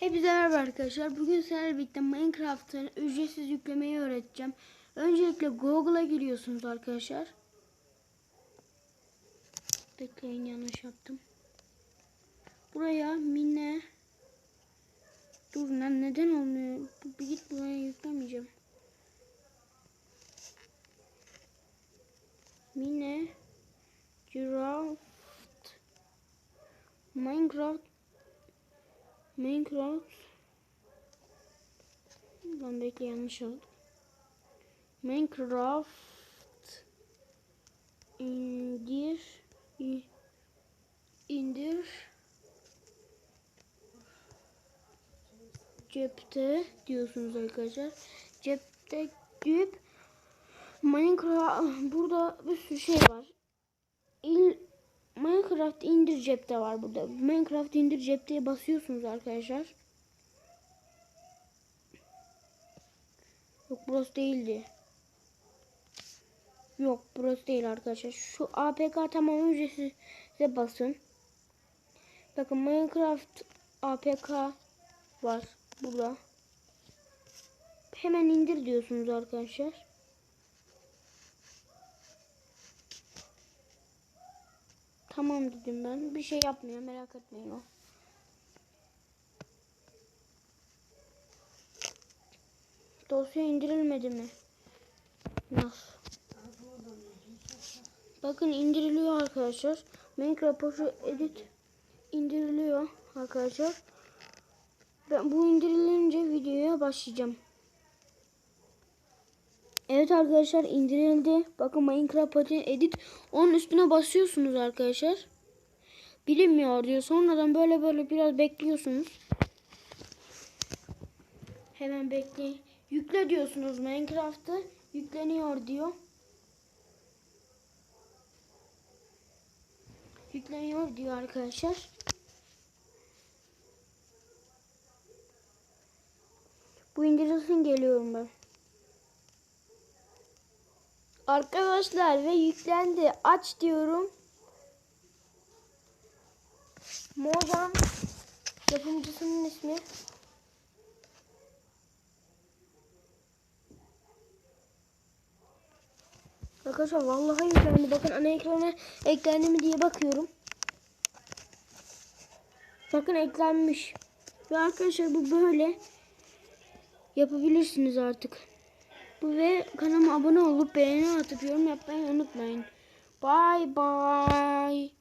Hepinize merhaba arkadaşlar. Bugün sizlerle birlikte Minecraft'ın ücretsiz yüklemeyi öğreteceğim. Öncelikle Google'a giriyorsunuz arkadaşlar. Bekleyin yanlış yaptım. Buraya mine Dur lan neden olmuyor? Bir git buraya yüklemeyeceğim. Mine Craft Minecraft Minecraft Ben bekle yanlış oldu. Minecraft indir indir cepte diyorsunuz arkadaşlar. Cepte deyip Minecraft burada bir sürü şey var. Minecraft indir cepte var burada. Minecraft indir cepteye basıyorsunuz arkadaşlar. Yok burası değildi. Yok burası değil arkadaşlar. Şu APK tamam ücretsize basın. Bakın Minecraft APK var burada. Hemen indir diyorsunuz arkadaşlar. Tamam dedim ben. Bir şey yapmıyor merak etmeyin o. Dosya indirilmedi mi? Nasıl? Bakın indiriliyor arkadaşlar. Minecraft Edit indiriliyor arkadaşlar. Ben bu indirilince videoya başlayacağım. Evet arkadaşlar indirildi. Bakın Minecraft Patin Edit. Onun üstüne basıyorsunuz arkadaşlar. Bilinmiyor diyor. Sonradan böyle böyle biraz bekliyorsunuz. Hemen bekleyin. Yükle diyorsunuz Minecraft'ı. Yükleniyor diyor. Yükleniyor diyor arkadaşlar. Bu indirilsin geliyorum ben. Arkadaşlar ve yüklendi. Aç diyorum. Mojang yapımcısının ismi. Arkadaşlar vallahi yüklendi. Bakın ana ekrana eklendi mi diye bakıyorum. Bakın eklenmiş. Ve arkadaşlar bu böyle yapabilirsiniz artık. Ve kanalıma abone olup beğeni atıp yorum yapmayı unutmayın. Bye bye.